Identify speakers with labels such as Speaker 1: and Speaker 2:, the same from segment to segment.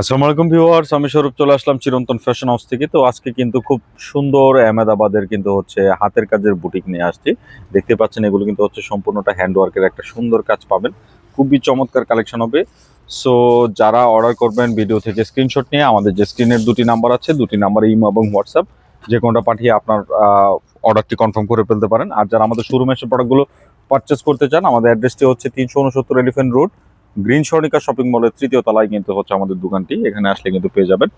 Speaker 1: আসসালামু আলাইকুম ভিউয়ার্স, আমি স্বরূপ চলে আসলাম চিরন্তন ফ্যাশন হাউস থেকে। তো আজকে কিন্তু খুব সুন্দর আহমেদাবাদের কিন্তু হচ্ছে হাতের কাজের বুটিক নিয়ে আসছি। দেখতে পাচ্ছেন, এগুলো কিন্তু হচ্ছে সম্পূর্ণটা হ্যান্ডওয়ার্কের একটা সুন্দর কাজ পাবেন। খুবই চমৎকার কালেকশন হবে। সো যারা অর্ডার করবেন ভিডিও থেকে স্ক্রিনশট নিয়ে, আমাদের যে স্ক্রিনের দুটি নাম্বার আছে, দুটি নাম্বার ইমো এবং হোয়াটসঅ্যাপ, যে কোনোটা পাঠিয়ে আপনার অর্ডারটি কনফার্ম করে ফেলতে পারেন। আর যারা আমাদের শোরুমে এসে প্রোডাক্টগুলো পারচেস করতে চান, আমাদের অ্যাড্রেসটি হচ্ছে তিনশো উনসত্তর elephant road green Swarnika shopping মলের তৃতীয় তলায় কিন্তু হচ্ছে আমাদের দোকানটি। এখানে আসলে কিন্তু পেয়ে যাবেন।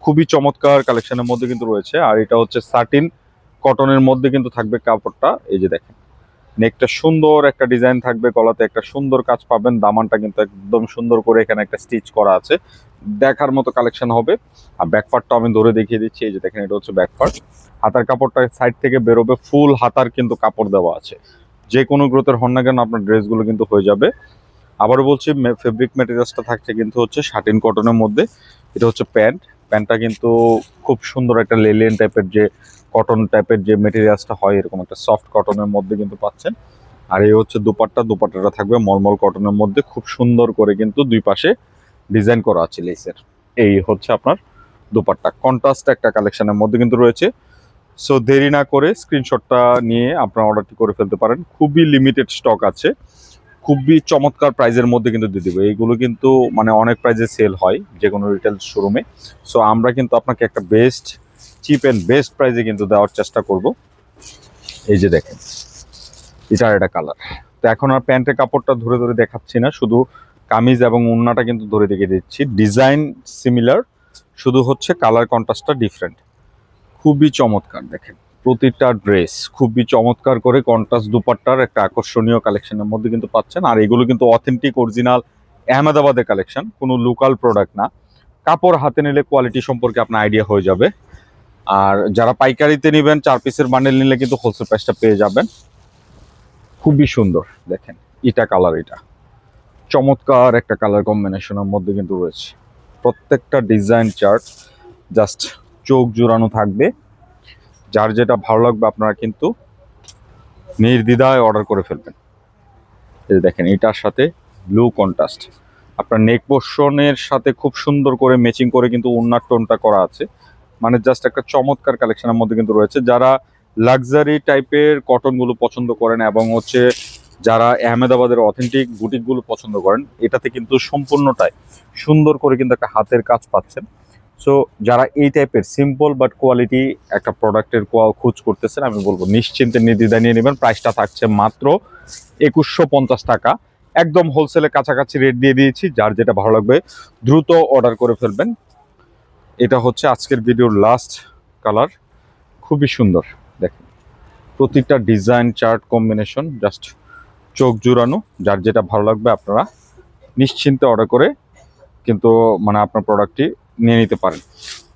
Speaker 1: খুবই চমৎকার কালেকশনের মধ্যে কিন্তু রয়েছে। আর এটা হচ্ছে সার্টিন কটনের মধ্যে কিন্তু থাকবে কাপড়টা। এই যে দেখেন নেকটা সুন্দর একটা ডিজাইন থাকবে, গলাতে একটা সুন্দর কাজ পাবেন। দামানটা কিন্তু একদম সুন্দর করে এখানে একটা স্টিচ করা আছে। দেখার মতো কালেকশন হবে। আর ব্যাকপার্টটা আমি ধরে দেখিয়ে দিচ্ছি। এই যে দেখেন, এটা হচ্ছে ব্যাকপার্ট হাতার কাপড়টা সাইড থেকে বেরোবে। ফুল হাতার কিন্তু কাপড় দেওয়া আছে। যে কোনো গ্রোথের হন না কেন, আপনার ড্রেসগুলো কিন্তু হয়ে যাবে। আবারও বলছি ফেব্রিক ম্যাটেরিয়ালসটা থাকছে কিন্তু হচ্ছে শার্টিন কটনের মধ্যে। এটা হচ্ছে প্যান্ট প্যান্টটা কিন্তু খুব সুন্দর একটা লেলিয়ান টাইপের যে কটন টাইপের যে মেটেরিয়ালসটা হয়, এরকম একটা সফট কটনের মধ্যে কিন্তু পাচ্ছেন। আর এই হচ্ছে দুপাট্টা, দুপাট্টাটা থাকবে মলমল কটনের মধ্যে। খুব সুন্দর করে কিন্তু দুই পাশে ডিজাইন করা আছে লেসের এই হচ্ছে আপনার দুপাট্টা। কন্ট্রাস্ট একটা কালেকশনের মধ্যে কিন্তু রয়েছে। সো দেরি না করে স্ক্রিনশটটা নিয়ে আপনার অর্ডারটি করে ফেলতে পারেন। খুবই লিমিটেড স্টক আছে। খুবই চমৎকার প্রাইজের মধ্যে কিন্তু দিয়ে দেবো। এইগুলো কিন্তু মানে অনেক প্রাইজে সেল হয় যে কোনো রিটেল শোরুমে সো আমরা কিন্তু আপনাকে একটা বেস্ট চিপ অ্যান্ড বেস্ট প্রাইজে কিন্তু দেওয়ার চেষ্টা করব। এই যে দেখেন, এটার একটা কালার তো এখন আর প্যান্টের কাপড়টা ধরে ধরে দেখাচ্ছি না, শুধু কামিজ এবং উন্নাটা কিন্তু ধরে দেখিয়ে দিচ্ছি। ডিজাইন সিমিলার শুধু হচ্ছে কালার কন্ট্রাস্টটা ডিফারেন্ট খুবই চমৎকার, দেখেন। প্রতিটা ড্রেস খুবই চমৎকার করে কন্ট্রাস্ট দুপাট্টার একটা আকর্ষণীয় কালেকশনের মধ্যে কিন্তু পাচ্ছেন। আর এগুলো কিন্তু অথেন্টিক অরিজিনাল আহমেদাবাদের কালেকশন কোনো লোকাল প্রোডাক্ট না। কাপড় হাতে নিলে কোয়ালিটি সম্পর্কে আপনার আইডিয়া হয়ে যাবে। আর যারা পাইকারিতে নেবেন, চার পিসের বান্ডেল নিলে কিন্তু হোলসেল প্রাইসটা পেয়ে যাবেন। খুবই সুন্দর, দেখেন, এটা কালার এটা। চমৎকার একটা কালার কম্বিনেশনের মধ্যে কিন্তু রয়েছে। প্রত্যেকটা ডিজাইন চার্ট জাস্ট চোখ জোড়ানো থাকবে। যার যেটা ভালো লাগবে আপনারা কিন্তু নির্দ্বিধায় অর্ডার করে ফেলবেন। এই দেখেন, এটার সাথে ব্লু কন্ট্রাস্ট আপনার নেক পোর্শনের সাথে খুব সুন্দর করে ম্যাচিং করে কিন্তু উন্নার টোনটা করা আছে। মানে জাস্ট একটা চমৎকার কালেকশনের মধ্যে কিন্তু রয়েছে। যারা লাক্সারি টাইপের কটনগুলো পছন্দ করেন এবং হচ্ছে যারা আহমেদাবাদের অথেন্টিক বুটিকগুলো পছন্দ করেন, এটাতে কিন্তু সম্পূর্ণটাই সুন্দর করে কিন্তু একটা হাতের কাজ পাচ্ছেন। সো যারা এই টাইপের সিম্পল বাট কোয়ালিটি একটা প্রোডাক্টের খোঁজ করতেছেন, আমি বলব নিশ্চিন্তে নির্দ্বিধায় নিয়ে নেবেন। প্রাইসটা থাকছে মাত্র একুশশো পঞ্চাশ টাকা। একদম হোলসেলের কাছাকাছি রেট দিয়ে দিয়েছি, যার যেটা ভালো লাগবে, দ্রুত অর্ডার করে ফেলবেন। এটা হচ্ছে আজকের ভিডিওর লাস্ট কালার খুবই সুন্দর, দেখেন। প্রতিটা ডিজাইন চার্ট কম্বিনেশন জাস্ট চোখ জুড়ানো, যার যেটা ভালো লাগবে আপনারা নিশ্চিন্তে অর্ডার করে, কিন্তু মানে আপনার প্রোডাক্টটি নিয়ে নিতে পারেন।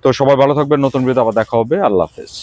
Speaker 1: তো সবাই ভালো থাকবেন নতুন ভিডিওতে আবার দেখা হবে। আল্লাহ হাফেজ।